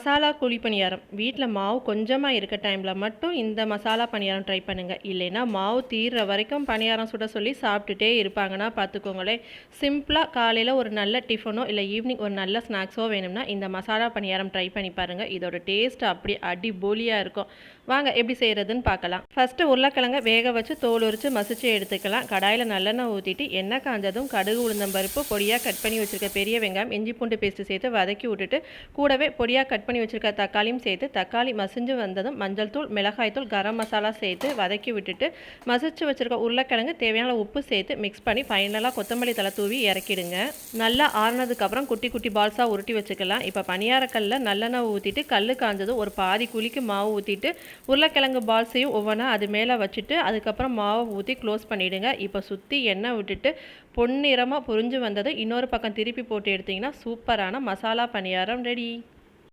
மசாலா குழி பணியாரம். வீட்டில் மாவு கொஞ்சமாக இருக்க டைமில் மட்டும் இந்த மசாலா பணியாரம் ட்ரை பண்ணுங்கள் இல்லைன்னா மாவு தீர்ற வரைக்கும் பணியாரம் சுட சொல்லி சாப்பிட்டுட்டே இருப்பாங்கன்னா பார்த்துக்கோங்களேன் சிம்பிளாக காலையில் ஒரு நல்ல டிஃபனோ இல்லை ஈவினிங் ஒரு நல்ல ஸ்நாக்ஸோ வேணும்னா இந்த மசாலா பணியாரம் ட்ரை பண்ணி பாருங்கள் இதோட டேஸ்ட் அப்படி அடிபொலியாக இருக்கும். வாங்க எப்படி செய்கிறதுன்னு பார்க்கலாம். ஃபஸ்ட்டு உருளைக்கிழங்க வேக வச்சு தோல் உரித்து மசிச்சு எடுத்துக்கலாம். கடாயில் நல்லெண்ணெய் ஊற்றிட்டு எண்ணெய் காஞ்சதும் கடுகு உளுந்தம்பருப்பு பொடியாக கட் பண்ணி வச்சுருக்க பெரிய வெங்காயம் இஞ்சி பூண்டு பேஸ்ட்டு சேர்த்து வதக்கி விட்டுட்டு கூடவே பொடியாக கட் பண்ணி வச்சுருக்க தக்காளியும் சேர்த்து தக்காளி மசிஞ்சு வந்ததும் மஞ்சள் தூள் மிளகாய் தூள் கரம் மசாலா சேர்த்து வதக்கி விட்டுட்டு மசிச்சு வச்சுருக்க உருளைக்கிழங்கு தேவையான உப்பு சேர்த்து மிக்ஸ் பண்ணி ஃபைனலாக கொத்தமல்லி தலை தூவி இறக்கிடுங்க. நல்லா ஆறுனதுக்கப்புறம் குட்டி குட்டி பால்ஸாக உருட்டி வச்சுக்கலாம். இப்போ பனியாரக்கல்லில் நல்லெண்ணெய் ஊற்றிட்டு கல் காஞ்சதும் ஒரு பாதி குழிக்கு மாவு ஊற்றிட்டு உருளைக்கிழங்கு பால்ஸையும் ஒவ்வொன்றா அது மேலே வச்சுட்டு அதுக்கப்புறம் மாவை ஊற்றி க்ளோஸ் பண்ணிவிடுங்க இப்போ சுற்றி எண்ணெய் விட்டுட்டு பொன்னிறமாக புரிஞ்சு வந்தது இன்னொரு பக்கம் திருப்பி போட்டு எடுத்திங்கன்னா சூப்பரான மசாலா பணியாரம் ரெடி